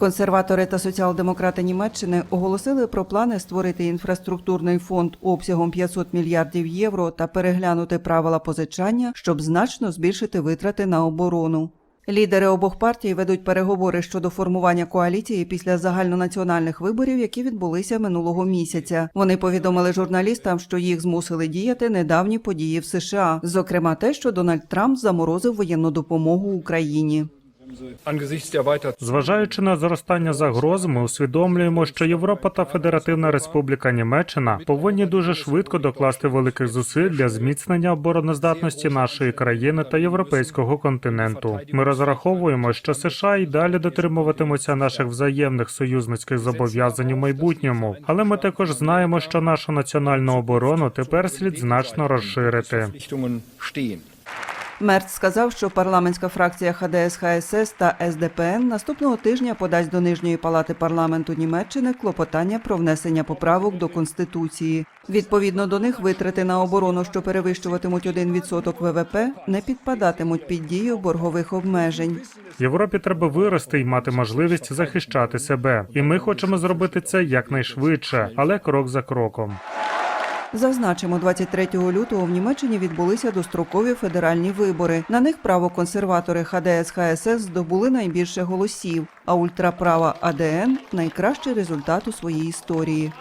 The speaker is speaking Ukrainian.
Консерватори та соціал-демократи Німеччини оголосили про плани створити інфраструктурний фонд обсягом 500 мільярдів євро та переглянути правила позичання, щоб значно збільшити витрати на оборону. Лідери обох партій ведуть переговори щодо формування коаліції після загальнонаціональних виборів, які відбулися минулого місяця. Вони повідомили журналістам, що їх змусили діяти недавні події в США, зокрема те, що Дональд Трамп заморозив воєнну допомогу Україні. Зважаючи на зростання загроз, ми усвідомлюємо, що Європа та Федеративна Республіка Німеччина повинні дуже швидко докласти великих зусиль для зміцнення обороноздатності нашої країни та європейського континенту. Ми розраховуємо, що США й далі дотримуватимуться наших взаємних союзницьких зобов'язань у майбутньому, але ми також знаємо, що нашу національну оборону тепер слід значно розширити. Мерц сказав, що парламентська фракція ХДС ХСС та СДПН наступного тижня подасть до нижньої палати парламенту Німеччини клопотання про внесення поправок до конституції. Відповідно до них, витрати на оборону, що перевищуватимуть 1% ВВП, не підпадатимуть під дію боргових обмежень. Європі треба вирости і мати можливість захищати себе, і ми хочемо зробити це якнайшвидше, але крок за кроком. Зазначимо, 23 лютого в Німеччині відбулися дострокові федеральні вибори. На них правоконсерватори ХДС ХСС здобули найбільше голосів, а ультраправа АДН найкращий результат у своїй історії.